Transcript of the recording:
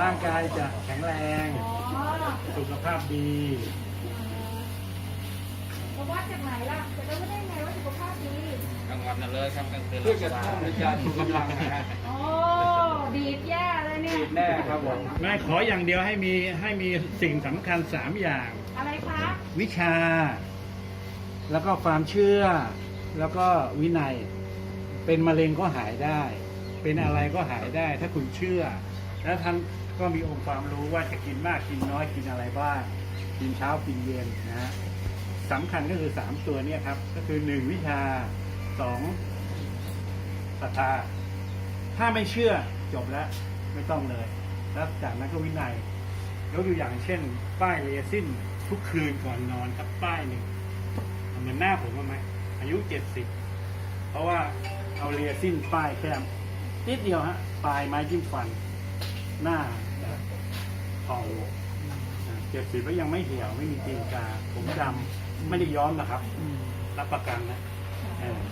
ร่างกายจะแข็งแรงอ๋อสุขภาพดี จะวัดจากไหนล่ะจะรู้ได้ไงว่าสุขภาพดี กลางวันน่ะเลยครับกลางคืนเพื่อจะทำในการถูกกำลังนะฮะโอ้ดีดแย่เลยเนี่ย แน่ครับผมไม่ขออย่างเดียวให้มีให้มีสิ่งสำคัญสามอย่าง อะไรคะ วิชา แล้วก็ความเชื่อ แล้วก็วินัย เป็นมะเร็งก็หายได้ เป็นอะไรก็หายได้ ถ้าคุณเชื่อ แล้วท่านก็มีองค์ความรู้ว่าจะกินมากกินน้อยกินอะไรบ้างกินเช้ากินเย็นนะฮะสำคัญก็คือสามตัวเนี่ยครับ ก็คือหนึ่งวิชาสองศรัทธา ถ้าไม่เชื่อจบแล้วไม่ต้องเลย แล้วจากนั้นก็วินัยยกตัวอย่างเช่น ป้ายเรซินทุกคืนก่อนนอนครับป้ายหนึ่งเหมือนหน้าผมไหมอายุเจ็ดสิบเพราะว่าเอาเรซินป้ายแค่นิดเดียวฮะปลายไม้จิ้มฟัน หน้าทองเจ็ดสิบแล้วยังไม่เหี่ยวไม่มีตีนกา ผมดำไม่ได้ย้อมนะครับ รับประกันนะเออ